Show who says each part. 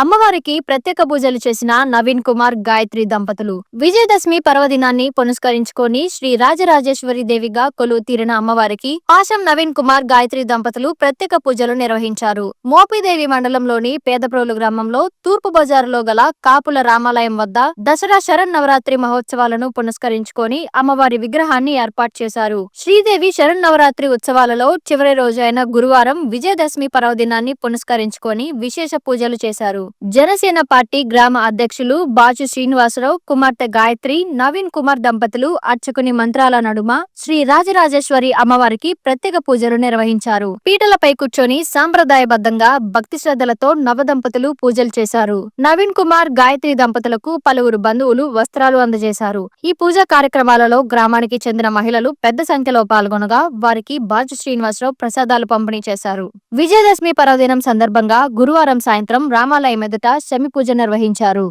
Speaker 1: అమ్మవారికి ప్రత్యేక పూజలు చేసిన నవీన్ కుమార్ గాయత్రి దంపతులు. విజయదశమి పర్వదినాన్ని పునస్కరించుకొని శ్రీ రాజరాజేశ్వరి దేవిగా కొలువు తీరిన అమ్మవారికి పాశం నవీన్ కుమార్ గాయత్రి దంపతులు ప్రత్యేక పూజలు నిర్వహించారు. మోపిదేవి మండలంలోని పేదప్రోలు గ్రామంలో తూర్పు బజారులో గల కాపుల రామాలయం వద్ద దసరా శరణ్ నవరాత్రి మహోత్సవాలను పునస్కరించుకొని అమ్మవారి విగ్రహాన్ని ఏర్పాటు చేశారు. శ్రీదేవి శరణ్ నవరాత్రి ఉత్సవాలలో చివరి రోజైన గురువారం విజయదశమి పర్వదినాన్ని పునస్కరించుకొని విశేష పూజలు చేశారు. జనసేన పార్టీ గ్రామ అధ్యక్షులు బాచు శ్రీనివాసరావు కుమార్తె గాయత్రి నవీన్ కుమార్ దంపతులు అర్చకుని మంత్రాల నడుమ శ్రీ రాజరాజేశ్వరి అమ్మవారికి ప్రత్యేక పూజలు నిర్వహించారు. పీటలపై కూర్చొని సాంప్రదాయబద్ధంగా భక్తి శ్రద్ధలతో నవదంపతులు పూజలు చేశారు. నవీన్ కుమార్ గాయత్రి దంపతులకు పలువురు బంధువులు వస్త్రాలు అందజేశారు. ఈ పూజా కార్యక్రమాలలో గ్రామానికి చెందిన మహిళలు పెద్ద సంఖ్యలో పాల్గొనగా వారికి బాచు శ్రీనివాసరావు ప్రసాదాలు పంపిణీ చేశారు. విజయదశమి పర్వదినం సందర్భంగా గురువారం సాయంత్రం రామాలయం ఎదుట శమి పూజ నిర్వహించారు.